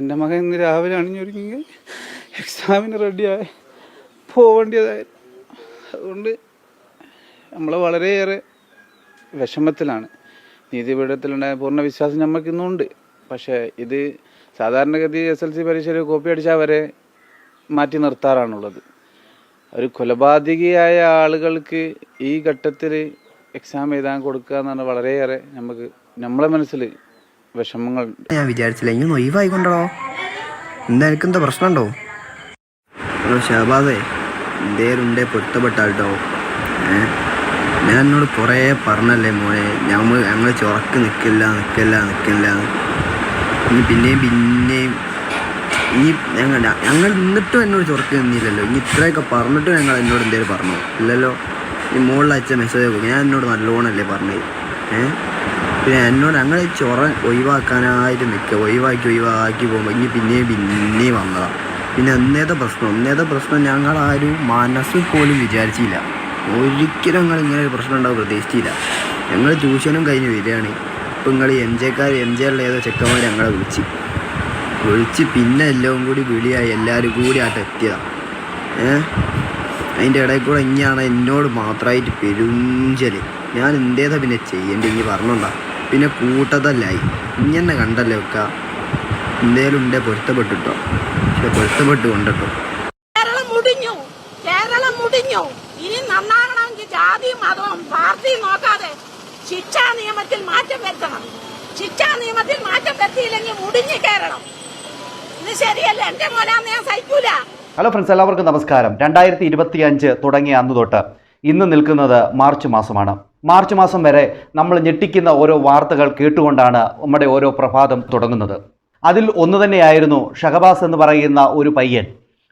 എന്റെ മകൻ ഇന്ന് രാവിലെ അണിഞ്ഞൊരുങ്ങി എക്സാമിന് റെഡിയായി പോവേണ്ടതായിരുന്നു അതുകൊണ്ട് നമ്മൾ വളരെയേറെ വിഷമത്തിലാണ്. നീതിപീഠത്തിലുണ്ടായ പൂർണ വിശ്വാസം നമുക്ക് ഇന്നുണ്ട്. പക്ഷേ ഇത് സാധാരണഗതി എസ് എൽ സി പരീക്ഷയിൽ കോപ്പി അടിച്ചാൽ വരെ മാറ്റി നിർത്താറാണുള്ളത്. ഒരു കൊലപാതകിയായ ആളുകൾക്ക് ഈ ഘട്ടത്തിൽ എക്സാം എഴുതാൻ കൊടുക്കുക എന്നാണ് വളരെയേറെ നമുക്ക് നമ്മളെ മനസ്സിൽ വിഷമങ്ങളുണ്ട് ഞാൻ വിചാരിച്ചില്ല ഇങ്ങനെ ഒഴിവായിക്കൊണ്ടോ എന്താ എനിക്കെന്താ പ്രശ്നമുണ്ടോ? ഷഹബാദേ എന്തേലും ഉണ്ടേ പൊരുത്തപ്പെട്ടാട്ടോ ഞാൻ എന്നോട് കുറേ പറഞ്ഞല്ലേ മോനെ ഞമ്മ ഞങ്ങൾ ചുറക്ക് നിൽക്കില്ല നിൽക്കില്ല നിൽക്കില്ല ഇനി പിന്നെയും പിന്നെയും. ഇനി ഞങ്ങൾ ഞങ്ങൾ നിന്നിട്ടും എന്നോട് ചുറക്ക് നിന്നില്ലല്ലോ. ഇനി ഇത്രയൊക്കെ പറഞ്ഞിട്ടും ഞങ്ങൾ എന്നോട് എന്തേലും പറഞ്ഞു? ഇല്ലല്ലോ. ഈ മുകളിൽ അയച്ച മെസ്സേജ് ഞാൻ എന്നോട് നല്ലോണമല്ലേ പറഞ്ഞത് ഏഹ് പിന്നെ എന്നോട് ഞങ്ങൾ ചൊറ ഒഴിവാക്കാനായിട്ട് നിൽക്കുക. ഒഴിവാക്കി ഒഴിവാക്കി പോകുമ്പോൾ ഇനി പിന്നെയും പിന്നെയും വന്നതാണ് പിന്നെ എന്നേത്തെ പ്രശ്നം ഒന്നേത്തെ പ്രശ്നം ഞങ്ങളാരും മനസ്സിൽ പോലും വിചാരിച്ചില്ല. ഒരിക്കലും ഞങ്ങൾ ഇങ്ങനെ ഒരു പ്രശ്നം ഉണ്ടാവും പ്രതീക്ഷിച്ചില്ല. ഞങ്ങൾ ട്യൂഷനും കഴിഞ്ഞ് വരികയാണ്. ഇപ്പം നിങ്ങൾ എം ജെക്കാർ എം ജെയുള്ള ഏതോ ചെക്കന്മാർ ഞങ്ങളെ വിളിച്ച്. വിളിച്ച് പിന്നെ എല്ലാം കൂടി വിളിയായി എല്ലാവരും കൂടി ആട്ട് എത്തിയതാണ് ഏഹ് അതിന്റെ ഇടയിൽ കൂടെ ഇനിയാണ് എന്നോട് മാത്രമായിട്ട് പെരുഞ്ചൽ ഞാൻ എന്തേതാ പിന്നെ ചെയ്യേണ്ടി ഇനി പറഞ്ഞോണ്ടാ. പിന്നെ കൂട്ടതല്ലായി. ഇങ്ങനെ കണ്ടല്ലേ വെക്ക എന്തേലും ഉണ്ടേ പൊരുത്തപ്പെട്ടിട്ടോ? പക്ഷെ പൊരുത്തപ്പെട്ട് കൊണ്ടിട്ടോ കേരളം മുടിഞ്ഞു. കേരളം മുടിഞ്ഞു. ഇനി നന്നാകണമെങ്കിൽ ജാതി മതവും പാർട്ടിയും നോക്കാതെ ശിക്ഷാ നിയമത്തിൽ മാറ്റം വരുത്തണം. ശിക്ഷാ നിയമത്തിൽ മാറ്റം വരുത്തിയില്ലെങ്കിൽ മുടിഞ്ഞു കേരളം ഇത് ശരിയല്ല? എന്റെ മോനാന്ന് ഞാൻ സഹിക്കൂല. ഹലോ ഫ്രണ്ട്സ് എല്ലാവർക്കും നമസ്കാരം. രണ്ടായിരത്തി ഇരുപത്തി അഞ്ച് തുടങ്ങിയ അന്ന് തൊട്ട് ഇന്ന് നിൽക്കുന്നത് മാർച്ച് മാസമാണ്. മാർച്ച് മാസം വരെ നമ്മൾ ഞെട്ടിക്കുന്ന ഓരോ വാർത്തകൾ കേട്ടുകൊണ്ടാണ് നമ്മുടെ ഓരോ പ്രഭാതം തുടങ്ങുന്നത്. അതിൽ ഒന്ന് തന്നെയായിരുന്നു ഷഹബാസ് എന്ന് പറയുന്ന ഒരു പയ്യൻ.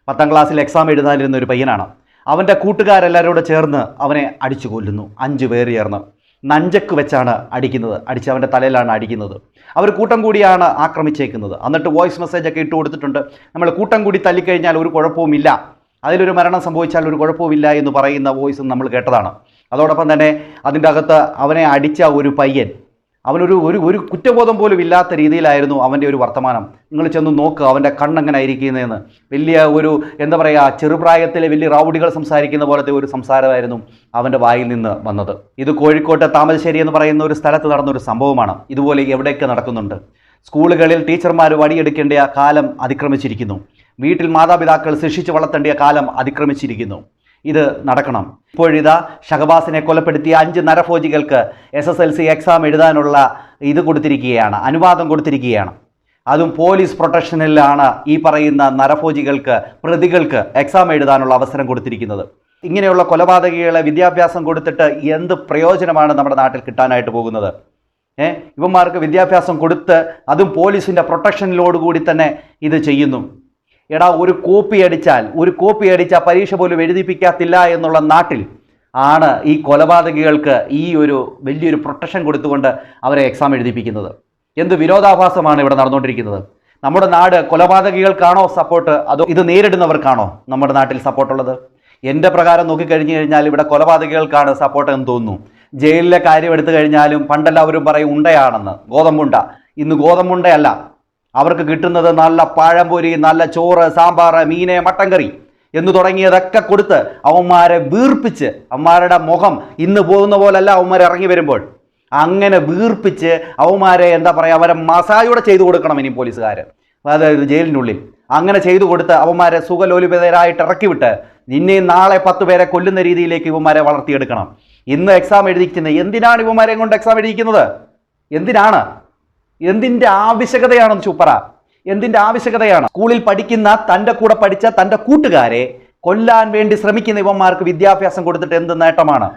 പത്താം ക്ലാസ്സിൽ എക്സാം എഴുതാനിരുന്ന ഒരു പയ്യനാണ്. അവന്റെ കൂട്ടുകാരെല്ലാവരും കൂടെ ചേർന്ന് അവനെ അടിച്ചു കൊല്ലുന്നു. അഞ്ച് പേർ ചേർന്ന്. നഞ്ചക്ക് വെച്ചാണ് അടിക്കുന്നത്. അടിച്ച് അവന്റെ തലയിലാണ് അടിക്കുന്നത്. അവർ കൂട്ടം കൂടിയാണ് ആക്രമിച്ചേക്കുന്നത്. എന്നിട്ട് വോയിസ് മെസ്സേജ് ഒക്കെ ഇട്ട് കൊടുത്തിട്ടുണ്ട്. നമ്മൾ കൂട്ടം കൂടി തല്ലിക്കഴിഞ്ഞാൽ ഒരു കുഴപ്പവുമില്ല. അതിലൊരു മരണം സംഭവിച്ചാൽ ഒരു കുഴപ്പവുമില്ല എന്ന് പറയുന്ന വോയിസും നമ്മൾ കേട്ടതാണ്. അതോടൊപ്പം തന്നെ അതിന്റെ അകത്ത് അവനെ അടിച്ച ഒരു പയ്യൻ. അവനൊരു ഒരു ഒരു കുറ്റബോധം പോലും ഇല്ലാത്ത രീതിയിലായിരുന്നു അവന്റെ ഒരു വർത്തമാനം. നിങ്ങൾ ചെന്ന് നോക്കുക അവന്റെ കണ്ണെങ്ങനെ ഇരിക്കുന്നതെന്ന് വലിയ ഒരു എന്താ പറയുക ചെറുപ്രായത്തിലെ വലിയ റൗഡികൾ സംസാരിക്കുന്ന പോലത്തെ ഒരു സംസാരമായിരുന്നു അവന്റെ വായിൽ നിന്ന് വന്നത്. ഇത് കോഴിക്കോട്ടെ താമരശ്ശേരി എന്ന് പറയുന്ന ഒരു സ്ഥലത്ത് നടന്ന ഒരു സംഭവമാണ്. ഇതുപോലെ എവിടെയൊക്കെ നടക്കുന്നുണ്ട്. സ്കൂളുകളിൽ ടീച്ചർമാർ വടിയെടുക്കേണ്ട കാലം അതിക്രമിച്ചിരിക്കുന്നു. വീട്ടിൽ മാതാപിതാക്കൾ ശിക്ഷിച്ച് വളർത്തേണ്ട കാലം അതിക്രമിച്ചിരിക്കുന്നു. ഇത് നടക്കണം. ഇപ്പോഴിതാ ഷഹബാസിനെ കൊലപ്പെടുത്തിയ അഞ്ച് നരഭോജികൾക്ക് S S L C exam എഴുതാനുള്ള ഇത് കൊടുത്തിരിക്കുകയാണ് അനുവാദം കൊടുത്തിരിക്കുകയാണ്. അതും പോലീസ് പ്രൊട്ടക്ഷനിലാണ് ഈ പറയുന്ന നരഭോജികൾക്ക് പ്രതികൾക്ക് എക്സാം എഴുതാനുള്ള അവസരം കൊടുത്തിരിക്കുന്നത്. ഇങ്ങനെയുള്ള കൊലപാതകികളെ വിദ്യാഭ്യാസം കൊടുത്തിട്ട് എന്ത് പ്രയോജനമാണ് നമ്മുടെ നാട്ടിൽ കിട്ടാനായിട്ട് പോകുന്നത്? ഏ? ഇവന്മാർക്ക് വിദ്യാഭ്യാസം കൊടുത്ത് അതും പോലീസിന്റെ പ്രൊട്ടക്ഷനിലോടുകൂടി തന്നെ ഇത് ചെയ്യുന്നു. എടാ ഒരു കോപ്പി അടിച്ചാൽ ഒരു കോപ്പി അടിച്ചാൽ പരീക്ഷ പോലും എഴുതിപ്പിക്കാത്തില്ല എന്നുള്ള നാട്ടിൽ ആണ് ഈ കൊലപാതകികൾക്ക് ഈ ഒരു വലിയൊരു പ്രൊട്ടക്ഷൻ കൊടുത്തുകൊണ്ട് അവരെ എക്സാം എഴുതിപ്പിക്കുന്നത്. എന്ത് വിരോധാഭാസമാണ് ഇവിടെ നടന്നുകൊണ്ടിരിക്കുന്നത്? നമ്മുടെ നാട് കൊലപാതകികൾക്കാണോ സപ്പോർട്ട് അതോ ഇത് നേരിടുന്നവർക്കാണോ നമ്മുടെ നാട്ടിൽ സപ്പോർട്ടുള്ളത് എന്റെ പ്രകാരം നോക്കിക്കഴിഞ്ഞു കഴിഞ്ഞാൽ ഇവിടെ കൊലപാതകികൾക്കാണ് സപ്പോർട്ട് എന്ന് തോന്നുന്നു. ജയിലിലെ കാര്യം എടുത്തു കഴിഞ്ഞാലും പണ്ടെല്ലാവരും പറയും ഉണ്ടയാണെന്ന്. ഗോതമ്പുണ്ട. ഇന്ന് ഗോതമ്പുണ്ടയല്ല. അവർക്ക് കിട്ടുന്നത് നല്ല പഴംപൊരി നല്ല ചോറ് സാമ്പാർ മീന് മട്ടൻ കറി എന്ന് തുടങ്ങിയതൊക്കെ കൊടുത്ത് അവന്മാരെ വീർപ്പിച്ച് അവന്മാരുടെ മുഖം ഇന്ന് പോകുന്ന പോലല്ല അവന്മാർ ഇറങ്ങി വരുമ്പോൾ. അങ്ങനെ വീർപ്പിച്ച് അവന്മാരെ എന്താ പറയുക അവരെ മസാജൂടെ ചെയ്തു കൊടുക്കണം ഇനി പോലീസുകാർ അതായത് ജയിലിനുള്ളിൽ അങ്ങനെ ചെയ്തു കൊടുത്ത് അവന്മാരെ സുഖലോലിപിതരായിട്ട് ഇറക്കി വിട്ട് ഇനിയും നാളെ പത്ത് പേരെ കൊല്ലുന്ന രീതിയിലേക്ക് ഇവന്മാരെ വളർത്തിയെടുക്കണം. ഇന്ന് എക്സാം എഴുതിക്കുന്നത് എന്തിനാണ് ഇവന്മാരെ കൊണ്ട് എക്സാം എഴുതിക്കുന്നത് എന്തിനാണ്? എന്തിന്റെ ആവശ്യകതയാണെന്ന് ചൂപ്പറ എന്തിന്റെ ആവശ്യകതയാണ്? സ്കൂളിൽ പഠിക്കുന്ന തന്റെ കൂടെ പഠിച്ച തന്റെ കൂട്ടുകാരെ കൊല്ലാൻ വേണ്ടി ശ്രമിക്കുന്ന ഇവന്മാർക്ക് വിദ്യാഭ്യാസം കൊടുത്തിട്ട് എന്ത് നേട്ടമാണ്?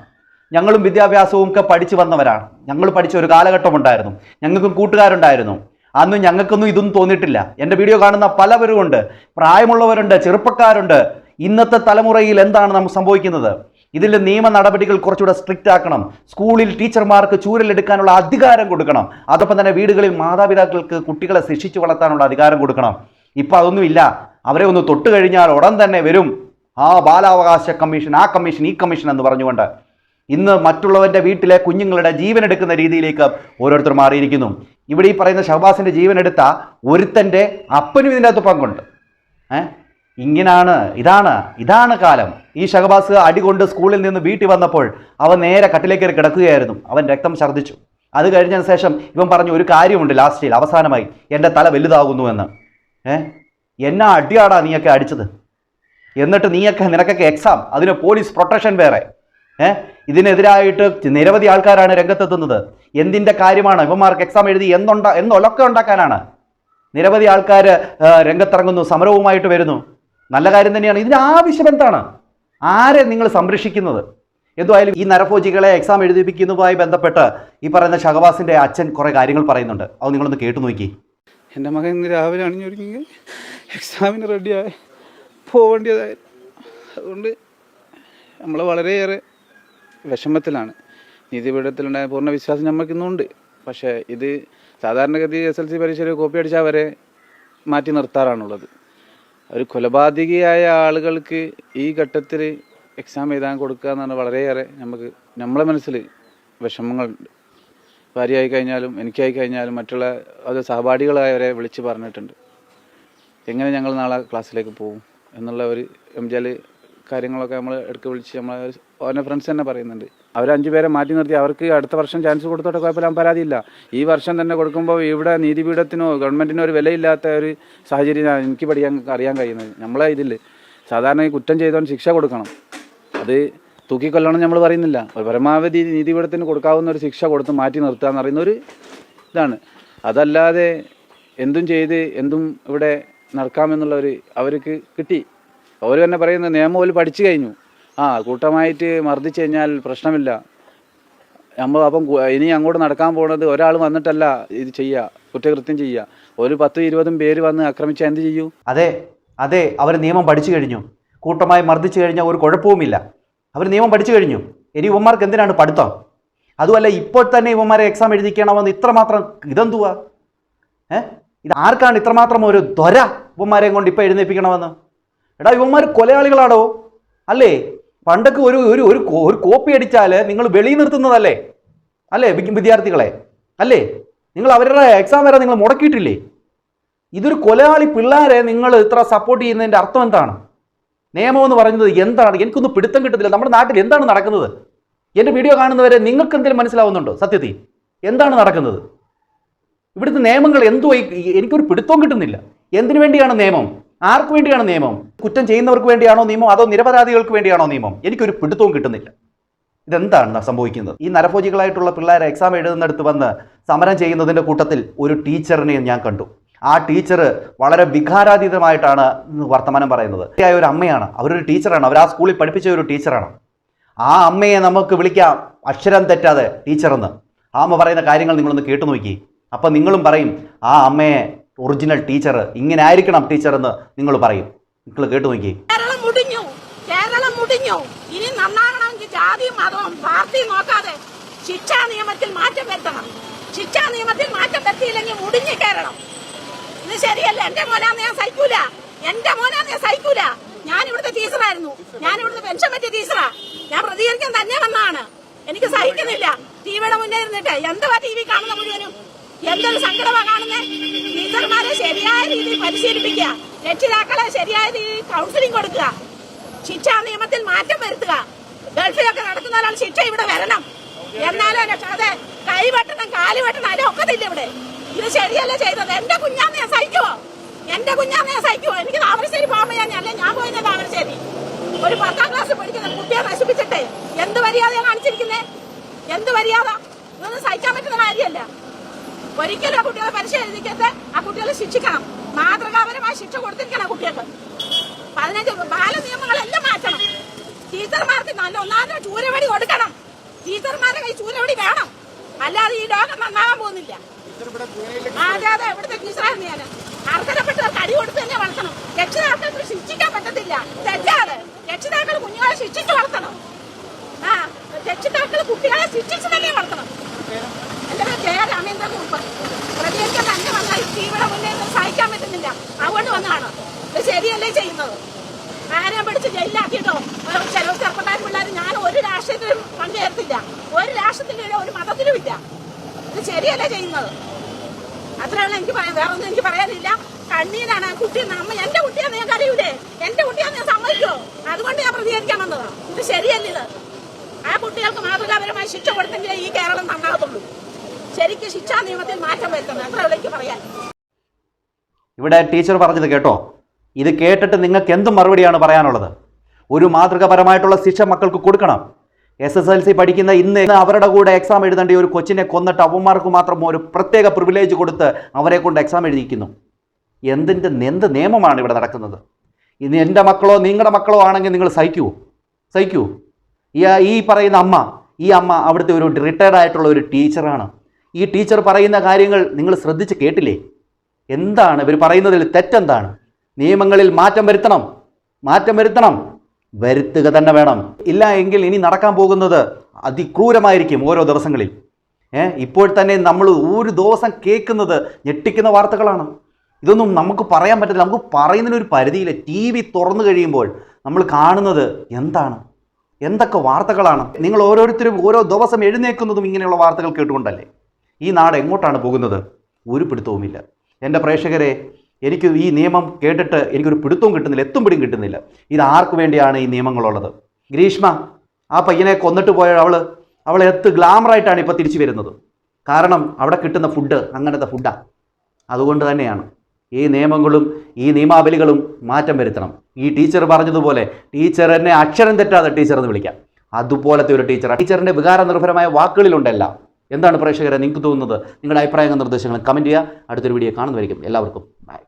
ഞങ്ങളും വിദ്യാഭ്യാസവും ഒക്കെ പഠിച്ചു വന്നവരാണ്. ഞങ്ങൾ പഠിച്ച ഒരു കാലഘട്ടം ഉണ്ടായിരുന്നു. ഞങ്ങൾക്കും കൂട്ടുകാരുണ്ടായിരുന്നു. അന്ന് ഞങ്ങൾക്കൊന്നും ഇതൊന്നും തോന്നിയിട്ടില്ല. എന്റെ വീഡിയോ കാണുന്ന പലവരും ഉണ്ട് പ്രായമുള്ളവരുണ്ട് ചെറുപ്പക്കാരുണ്ട്. ഇന്നത്തെ തലമുറയിൽ എന്താണ് നമുക്ക് സംഭവിക്കുന്നത്? ഇതിൽ നിയമ നടപടികൾ കുറച്ചുകൂടെ സ്ട്രിക്റ്റ് ആക്കണം. സ്കൂളിൽ ടീച്ചർമാർക്ക് ചൂരലെടുക്കാനുള്ള അധികാരം കൊടുക്കണം. അതോടൊപ്പം തന്നെ വീടുകളിൽ മാതാപിതാക്കൾക്ക് കുട്ടികളെ ശിക്ഷിച്ചു വളർത്താനുള്ള അധികാരം കൊടുക്കണം. ഇപ്പം അതൊന്നുമില്ല അവരെ ഒന്ന് തൊട്ട് കഴിഞ്ഞാൽ ഉടൻ തന്നെ വരും. ആ ബാലാവകാശ കമ്മീഷൻ ആ കമ്മീഷൻ ഈ കമ്മീഷൻ എന്ന് പറഞ്ഞുകൊണ്ട്. ഇന്ന് മറ്റുള്ളവന്റെ വീട്ടിലെ കുഞ്ഞുങ്ങളുടെ ജീവൻ എടുക്കുന്ന രീതിയിലേക്ക് ഓരോരുത്തർ മാറിയിരിക്കുന്നു. ഇവിടെ ഈ പറയുന്ന ഷഹബാസിന്റെ ജീവൻ എടുത്ത ഒരുത്തന്റെ അപ്പനും ഇതിന്റെ അകത്ത് പങ്കുണ്ട്. ഏ? ഇങ്ങനാണ് ഇതാണ് ഇതാണ് കാലം. ഈ ഷഹബാസ് അടികൊണ്ട് സ്കൂളിൽ നിന്ന് വീട്ടിൽ വന്നപ്പോൾ അവൻ നേരെ കട്ടിലേക്ക് കിടക്കുകയായിരുന്നു. അവൻ രക്തം ഛർദ്ദിച്ചു. അത് കഴിഞ്ഞതിന് ശേഷം ഇവൻ പറഞ്ഞു ഒരു കാര്യമുണ്ട് ലാസ്റ്റിൽ അവസാനമായി. എന്റെ തല വലുതാകുന്നു എന്ന്. ഏ? എന്നാ അടിയാടാ നീയൊക്കെ അടിച്ചത്? എന്നിട്ട് നീയൊക്കെ നിനക്കൊക്കെ എക്സാം അതിന് പോലീസ് പ്രൊട്ടക്ഷൻ വേറെ. ഏ? ഇതിനെതിരായിട്ട് നിരവധി ആൾക്കാരാണ് രംഗത്തെത്തുന്നത്. എന്തിന്റെ കാര്യമാണ് ഇവന്മാർക്ക് എക്സാം എഴുതി എന്തുണ്ടാ എന്നൊലക്ക ഉണ്ടാക്കാനാണ്? നിരവധി ആൾക്കാർ രംഗത്തിറങ്ങുന്നു സമരവുമായിട്ട് വരുന്നു. നല്ല കാര്യം തന്നെയാണ്. ഇതിന്റെ ആവശ്യം എന്താണ്? ആരെ നിങ്ങൾ സംരക്ഷിക്കുന്നത്? എന്തുമായാലും ഈ നരഭോജികളെ എക്സാം എഴുതിപ്പിക്കുന്നതുമായി ബന്ധപ്പെട്ട് ഈ പറയുന്ന ഷഹബാസിന്റെ അച്ഛൻ കുറേ കാര്യങ്ങൾ പറയുന്നുണ്ട്. അത് നിങ്ങളൊന്ന് കേട്ടു നോക്കി. എന്റെ മകൻ ഇന്ന് രാവിലെ അണിഞ്ഞൊരുങ്ങി എക്സാമിന് റെഡിയായി പോവേണ്ടതായി അതുകൊണ്ട് നമ്മൾ വളരെയേറെ വിഷമത്തിലാണ്. നീതിപീഠത്തിലുണ്ടായ പൂർണ വിശ്വാസം നമ്മൾക്ക് ഇന്നുണ്ട് പക്ഷേ ഇത് സാധാരണഗതി എസ് എൽ സി പരീക്ഷയിൽ കോപ്പി അടിച്ചാൽ വരെ മാറ്റി നിർത്താറാണുള്ളത്. ഒരു കൊലപാതകിയായ ആളുകൾക്ക് ഈ ഘട്ടത്തിൽ എക്സാം എഴുതാൻ കൊടുക്കുക എന്നാണ് വളരെയേറെ നമുക്ക് നമ്മളെ മനസ്സിൽ വിഷമങ്ങളുണ്ട്. ഭാര്യയായി കഴിഞ്ഞാലും എനിക്കായി കഴിഞ്ഞാലും മറ്റുള്ള അത് സഹപാഠികളായവരെ വിളിച്ച് പറഞ്ഞിട്ടുണ്ട്. എങ്ങനെ ഞങ്ങൾ നാളെ ക്ലാസ്സിലേക്ക് പോകും എന്നുള്ള ഒരു എം ജി കാര്യങ്ങളൊക്കെ നമ്മൾ ഇടയ്ക്ക് വിളിച്ച് നമ്മളെ ഓരോ ഫ്രണ്ട്സ് തന്നെ പറയുന്നുണ്ട്. അവർ അഞ്ചു പേരെ മാറ്റി നിർത്തി. അവർക്ക് അടുത്ത വർഷം ചാൻസ് കൊടുത്തോട്ടെ കുഴപ്പമില്ല. പരാതിയില്ല. ഈ വർഷം തന്നെ കൊടുക്കുമ്പോൾ ഇവിടെ നീതിപീഠത്തിനോ ഗവൺമെന്റിനോ ഒരു വിലയില്ലാത്ത ഒരു സാഹചര്യമാണ് എനിക്ക് പഠിക്കാൻ അറിയാൻ കഴിയുന്നത്. നമ്മളെ ഇതിൽ സാധാരണ ഈ കുറ്റം ചെയ്തവൻ ശിക്ഷ കൊടുക്കണം. അത് തൂക്കിക്കൊല്ലണം നമ്മൾ പറയുന്നില്ല. പരമാവധി നീതിപീഠത്തിന് കൊടുക്കാവുന്ന ഒരു ശിക്ഷ കൊടുത്ത് മാറ്റി നിർത്തുക എന്ന് പറയുന്ന ഒരു ഇതാണ്. അതല്ലാതെ എന്തും ചെയ്ത് എന്തും ഇവിടെ നടക്കാമെന്നുള്ള ഒരു അവർക്ക് കിട്ടി. അവർ തന്നെ പറയുന്നത് നിയമം പോലും പഠിച്ചു കഴിഞ്ഞു. ആ കൂട്ടമായിട്ട് മർദ്ദിച്ചു കഴിഞ്ഞാൽ പ്രശ്നമില്ല. നമ്മൾ അപ്പം ഇനി അങ്ങോട്ട് നടക്കാൻ പോകുന്നത് ഒരാൾ വന്നിട്ടല്ല ഇത് ചെയ്യുക കുറ്റകൃത്യം ചെയ്യുക ഒരു പത്തും ഇരുപതും പേര് വന്ന് ആക്രമിച്ചാൽ എന്ത് ചെയ്യൂ? അതെ അതെ അവർ നിയമം പഠിച്ചു കഴിഞ്ഞു. കൂട്ടമായി മർദ്ദിച്ചു കഴിഞ്ഞാൽ ഒരു കുഴപ്പവുമില്ല. അവർ നിയമം പഠിച്ചു കഴിഞ്ഞു. ഇനി ഇവന്മാർക്ക് എന്തിനാണ് പഠിത്തം? അതുമല്ല ഇപ്പോൾ തന്നെ ഇവന്മാരെ എക്സാം എഴുതിക്കണമെന്ന് ഇത്രമാത്രം ഇതെന്തുവാ? ഏ? ഇത് ആർക്കാണ് ഇത്രമാത്രം ഒരു ദ്വര ഇവന്മാരെയും കൊണ്ട് ഇപ്പം എഴുന്നേൽപ്പിക്കണമെന്ന്? എടാ ഇവന്മാർ കൊലയാളികളാണോ? അല്ലേ? പണ്ടൊക്കെ ഒരു ഒരു ഒരു ഒരു കോപ്പി അടിച്ചാൽ നിങ്ങൾ വെളിയിൽ നിർത്തുന്നതല്ലേ? അല്ലേ? വിദ്യാർത്ഥികളെ. അല്ലേ? നിങ്ങൾ അവരുടെ എക്സാം വരെ നിങ്ങൾ മുടക്കിയിട്ടില്ലേ? ഇതൊരു കൊലയാളി പിള്ളേരെ നിങ്ങൾ ഇത്ര സപ്പോർട്ട് ചെയ്യുന്നതിന്റെ അർത്ഥം എന്താണ്? നിയമം എന്ന് പറയുന്നത് എന്താണ്? എനിക്കൊന്നും പിടുത്തം കിട്ടുന്നില്ല നമ്മുടെ നാട്ടിൽ എന്താണ് നടക്കുന്നത്? എന്റെ വീഡിയോ കാണുന്നവരെ നിങ്ങൾക്ക് എന്തെങ്കിലും മനസ്സിലാവുന്നുണ്ടോ? സത്യത്തിൽ. എന്താണ് നടക്കുന്നത്? ഇവിടുത്തെ നിയമങ്ങൾ എന്തോ എനിക്കൊരു പിടുത്തവും കിട്ടുന്നില്ല. എന്തിനു വേണ്ടിയാണ് നിയമം? ആർക്ക് വേണ്ടിയാണ് നിയമം? കുറ്റം ചെയ്യുന്നവർക്ക് വേണ്ടിയാണോ നിയമം? അതോ നിരപരാധികൾക്ക് വേണ്ടിയാണോ നിയമം? എനിക്കൊരു പിടുത്തവും കിട്ടുന്നില്ല. ഇതെന്താണ് സംഭവിക്കുന്നത്? ഈ നരഭോജികളായിട്ടുള്ള പിള്ളേരെ എക്സാം എഴുതുന്നിടത്ത് വന്ന് സമരം ചെയ്യുന്നതിന്റെ കൂട്ടത്തിൽ ഒരു ടീച്ചറിനെ ഞാൻ കണ്ടു. ആ ടീച്ചർ വളരെ വികാരാതീതമായിട്ടാണ് വർത്തമാനം പറയുന്നത്. ആയ ഒരു അമ്മയാണ്. അവരൊരു ടീച്ചറാണ്. അവർ ആ സ്കൂളിൽ പഠിപ്പിച്ച ഒരു ടീച്ചറാണ്. ആ അമ്മയെ നമുക്ക് വിളിക്കാം. അക്ഷരം തെറ്റാതെ ടീച്ചറെന്ന്. ആ അമ്മ പറയുന്ന കാര്യങ്ങൾ നിങ്ങളൊന്ന് കേട്ടു നോക്കി അപ്പം നിങ്ങളും പറയും ആ അമ്മയെ ഒറിജിനൽ ടീച്ചർ ഇങ്ങനെ ആയിരിക്കണം ടീച്ചർ എന്ന് നിങ്ങൾ പറയും. നിങ്ങൾ കേട്ടു നോക്കി. കേരളം മുടിഞ്ഞു. കേരളം മുടിഞ്ഞു. ഇനി നന്നാകണമെങ്കിൽ ജാതി മതവും പാർട്ടി നോക്കാതെ ശിക്ഷാ നിയമത്തിൽ മാറ്റം വരുത്തണം. ശിക്ഷാ നിയമത്തിൽ മാറ്റം വരുത്തിയില്ലെങ്കിൽ മുടിഞ്ഞു കേരളം ഇത് ശരിയല്ല. എന്റെ മോനാന്ന് ഞാൻ സഹിക്കൂല. എന്റെ മോനാന്ന് ഞാൻ സഹിക്കൂല. ഞാൻ ഇവിടുത്തെ ടീച്ചറായിരുന്നു ഞാൻ ഇവിടുത്തെ പെൻഷൻ പറ്റിയ ടീച്ചറാ ഞാൻ പ്രതികരിക്കാൻ തന്നെ വന്നാണ് എനിക്ക് സഹിക്കുന്നില്ല. ടിവിയുടെ മുന്നേ ഇരുന്നിട്ട് എന്തുവാ ടി വി കാണുന്ന മുഴുവനും? എന്തൊരു സങ്കടമാണ് കാണുന്നേ? ടീച്ചർമാരെ ശരിയായ രീതിയിൽ പരിശീലിപ്പിക്കുക. രക്ഷിതാക്കളെ ശരിയായ രീതിയിൽ കൗൺസിലിംഗ് കൊടുക്കുക. ശിക്ഷാ നിയമത്തിൽ മാറ്റം വരുത്തുക. ഗൾഫിലൊക്കെ നടക്കുന്ന ഒരാൾ ശിക്ഷ ഇവിടെ വരണം. എന്നാലും അതെ കൈ വെട്ടണം കാൽ വെട്ടണം ഒക്കത്തില്ല ഇവിടെ. ഇത് ശരിയല്ല ചെയ്തത്? എന്റെ കുഞ്ഞാന്ന് ഞാൻ സഹിക്കുവോ? എന്റെ കുഞ്ഞാന്ന് ഞാൻ സഹിക്കുവോ? എനിക്ക് താമരശ്ശേരി പോകുമ്പോൾ ഞാൻ അല്ലേ? ഞാൻ പോയത് താമരശ്ശേരി. ഒരു പത്താം ക്ലാസ് പഠിക്കുന്ന കുട്ടിയെ നശിപ്പിച്ചിട്ടേ. എന്ത് മര്യാദയാണ് കാണിച്ചിരിക്കുന്നത് എന്ത് മര്യാദ? ഇതൊന്നും സഹിക്കാൻ പറ്റുന്ന കാര്യമല്ല. ഒരിക്കലും ആ കുട്ടികളെ പരിശീലിക്കരുത് ആ കുട്ടികളെ ശിക്ഷിക്കണം. മാതൃകാപരമായ ശിക്ഷ കൊടുത്തിരിക്കണം കുട്ടികൾക്ക്. പതിനഞ്ച് ബാല നിയമങ്ങളെല്ലാം മാറ്റണം. ടീച്ചർമാർക്ക് നല്ല ഒന്നാമത്തെ ചൂരവടി കൊടുക്കണം. ടീച്ചർമാരുടെ കൈ ചൂരവടി വേണം. അല്ലാതെ ഈ ലോകം നന്നാവാൻ പോകുന്നില്ല. അതെ അതെ ഇവിടുത്തെ ടീച്ചറായിരുന്നു ഞാൻ അർഹതപ്പെട്ടവർക്ക് അടി കൊടുത്ത് തന്നെ വളർത്തണം. രക്ഷിതാക്കൾക്ക് ശിക്ഷിക്കാൻ പറ്റത്തില്ല. തെറ്റാണ്. രക്ഷിതാക്കൾ കുഞ്ഞുങ്ങളെ ശിക്ഷിച്ച് വളർത്തണം. ആ രക്ഷിതാക്കൾ കുട്ടികളെ ശിക്ഷിച്ച് തന്നെ വളർത്തണം എന്റെ പേര് ജയ രാമേന്ദ്ര കുറുപ്പ് പ്രതികരിക്കാൻ തന്നെ വന്നാൽ തീവ്ര മുന്നേ സഹിക്കാൻ പറ്റുന്നില്ല അതുകൊണ്ട് വന്നതാണ് ഇത് ശരിയല്ലേ ചെയ്യുന്നത് ആരെയും പിടിച്ച് ജയിലാക്കിയിട്ടോ ചില ചെറുപ്പക്കാർ പിള്ളേർ ഞാൻ ഒരു രാഷ്ട്രീയത്തിലും പങ്കുചേർത്തില്ല ഒരു രാഷ്ട്രത്തിലും ഒരു മതത്തിലും ഇല്ല ഇത്? ശരിയല്ലേ ചെയ്യുന്നത് അത്രയുള്ള എനിക്ക് പറയാം വേറെ ഒന്നും എനിക്ക് പറയാനില്ല കണ്ണീരാണ് ആ കുട്ടി നമ്മ എന്റെ കുട്ടിയാന്ന് ഞാൻ കരയൂലേ എന്റെ കുട്ടിയാന്ന് ഞാൻ സമ്മതിക്കോ അതുകൊണ്ട് ഞാൻ പ്രതികരിക്കാൻ വന്നതാ ഇത് ശരിയല്ല ഇത്? ആ കുട്ടികൾക്ക് മാതൃകാപരമായി ശിക്ഷ കൊടുത്തെങ്കിലേ ഈ കേരളം നന്നാകത്തുള്ളൂ. ശരിക്കും ശിക്ഷാ നിയമത്തിൽ മാറ്റം വരുത്തണം. എനിക്ക് പറയാൻ. ഇവിടെ ടീച്ചർ പറഞ്ഞത് കേട്ടോ? ഇത് കേട്ടിട്ട് നിങ്ങൾക്ക് എന്ത് മറുപടിയാണ് പറയാനുള്ളത്? ഒരു മാതൃകപരമായിട്ടുള്ള ശിക്ഷ മക്കൾക്ക് കൊടുക്കണം. എസ് എസ് എൽ സി പഠിക്കുന്ന ഇന്ന് അവരുടെ കൂടെ എക്സാം എഴുതേണ്ട ഒരു കൊച്ചിനെ കൊന്നിട്ട് അവന്മാർക്ക് മാത്രം ഒരു പ്രത്യേക പ്രിവിലേജ് കൊടുത്ത് അവരെ കൊണ്ട് എക്സാം എഴുതിക്കുന്നു എന്തിന്റെ എന്ത് നിയമമാണ് ഇവിടെ നടക്കുന്നത്? ഇനി എന്റെ മക്കളോ നിങ്ങളുടെ മക്കളോ ആണെങ്കിൽ നിങ്ങൾ സഹിക്കൂ സഹിക്കൂ ഈ പറയുന്ന അമ്മ ഈ അമ്മ അവിടുത്തെ ഒരു റിട്ടയർഡ് ആയിട്ടുള്ള ഒരു ടീച്ചറാണ് ഈ ടീച്ചർ പറയുന്ന കാര്യങ്ങൾ നിങ്ങൾ ശ്രദ്ധിച്ച് കേട്ടില്ലേ? എന്താണ്? ഇവർ പറയുന്നതിൽ തെറ്റെന്താണ്? നിയമങ്ങളിൽ മാറ്റം വരുത്തണം. മാറ്റം വരുത്തണം. വരുത്തുക തന്നെ വേണം. ഇല്ല എങ്കിൽ ഇനി നടക്കാൻ പോകുന്നത് അതിക്രൂരമായിരിക്കും ഓരോ ദിവസങ്ങളിൽ. ഏ ഇപ്പോൾ തന്നെ നമ്മൾ ഒരു ദിവസം കേൾക്കുന്നത് ഞെട്ടിക്കുന്ന വാർത്തകളാണ്. ഇതൊന്നും നമുക്ക് പറയാൻ പറ്റില്ല നമുക്ക് പറയുന്നതിനൊരു പരിധിയില്ല. ടി വി തുറന്നു കഴിയുമ്പോൾ നമ്മൾ കാണുന്നത് എന്താണ്? എന്തൊക്കെ വാർത്തകളാണ്? നിങ്ങൾ ഓരോരുത്തരും ഓരോ ദിവസം എഴുന്നേൽക്കുന്നതും ഇങ്ങനെയുള്ള വാർത്തകൾ കേട്ടുകൊണ്ടല്ലേ? ഈ നാട് എങ്ങോട്ടാണ് പോകുന്നത്? ഒരു പിടുത്തവുമില്ല. എന്റെ പ്രേക്ഷകരെ എനിക്ക് ഈ നിയമം കേട്ടിട്ട് എനിക്കൊരു പിടുത്തവും കിട്ടുന്നില്ല എത്തും പിടിയും കിട്ടുന്നില്ല. ഇത് ആർക്ക് വേണ്ടിയാണ് ഈ നിയമങ്ങളുള്ളത്? ഗ്രീഷ്മ ആ പയ്യനെ കൊന്നിട്ട് പോയ അവൾ അവൾ എത്ത് ഗ്ലാമറായിട്ടാണ് ഇപ്പോൾ തിരിച്ചു വരുന്നത്. കാരണം അവിടെ കിട്ടുന്ന ഫുഡ് അങ്ങനത്തെ ഫുഡാണ് അതുകൊണ്ട് തന്നെയാണ് ഈ നിയമങ്ങളും ഈ നിയമാവലികളും മാറ്റം വരുത്തണം. ഈ ടീച്ചർ പറഞ്ഞതുപോലെ ടീച്ചർ അക്ഷരം തെറ്റാതെ ടീച്ചർ എന്ന് വിളിക്കാം. അതുപോലത്തെ ഒരു ടീച്ചർ ടീച്ചറിന്റെ വികാര നിർഭരമായ വാക്കുകളിലുണ്ടെല്ലാം. എന്താണ് പ്രേക്ഷകരെ നിങ്ങൾക്ക് തോന്നുന്നത്? നിങ്ങളുടെ അഭിപ്രായങ്ങളും നിർദ്ദേശങ്ങളും കമന്റ് ചെയ്യുക. അടുത്തൊരു വീഡിയോ കാണുന്നതായിരിക്കും എല്ലാവർക്കും ബൈ